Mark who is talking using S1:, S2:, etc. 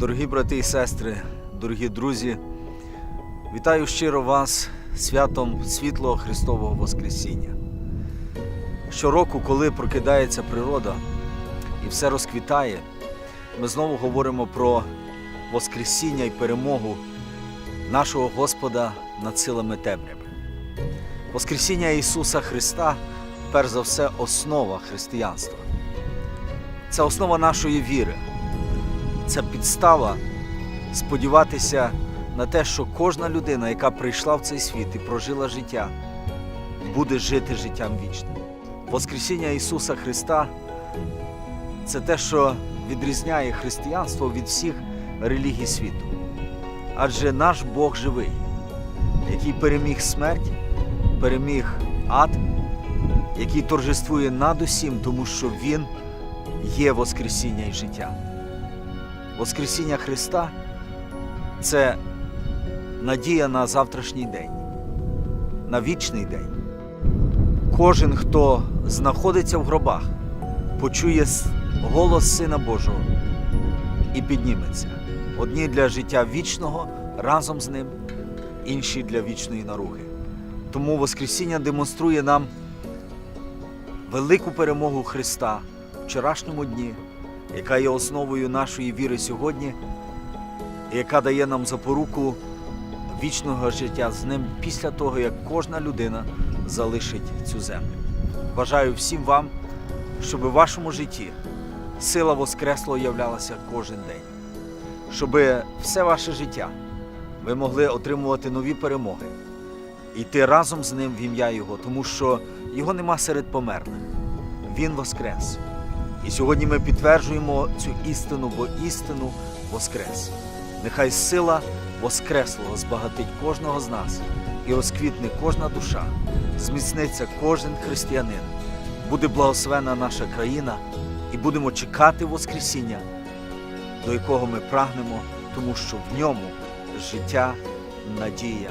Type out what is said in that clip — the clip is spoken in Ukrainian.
S1: Дорогі брати і сестри, дорогі друзі, вітаю щиро вас святом світлого Христового Воскресіння. Щороку, коли прокидається природа і все розквітає, ми знову говоримо про Воскресіння і перемогу нашого Господа над силами темряви. Воскресіння Ісуса Христа, перш за все, основа християнства. Це основа нашої віри. Це підстава сподіватися на те, що кожна людина, яка прийшла в цей світ і прожила життя, буде жити життям вічним. Воскресіння Ісуса Христа це те, що відрізняє християнство від всіх релігій світу. Адже наш Бог живий, який переміг смерть, переміг ад, який торжествує над усім, тому що Він є Воскресіння і життя. Воскресіння Христа це надія на завтрашній день, на вічний день. Кожен, хто знаходиться в гробах, почує голос Сина Божого і підніметься. Одні для життя вічного разом з ним, інші для вічної наруги. Тому Воскресіння демонструє нам велику перемогу Христа вчорашньому дні, яка є основою нашої віри сьогодні, яка дає нам запоруку вічного життя з ним після того, як кожна людина залишить цю землю. Бажаю всім вам, щоб у вашому житті сила Воскресло являлася кожен день, щоб все ваше життя ви могли отримувати нові перемоги, йти разом з ним в ім'я Його, тому що Його нема серед померлих. Він воскрес. І сьогодні ми підтверджуємо цю істину, бо істину воскрес. Нехай сила Воскреслого збагатить кожного з нас і розквітне кожна душа, зміцниться кожен християнин, буде благословена наша країна, і будемо чекати Воскресіння, до якого ми прагнемо, тому що в ньому життя, надія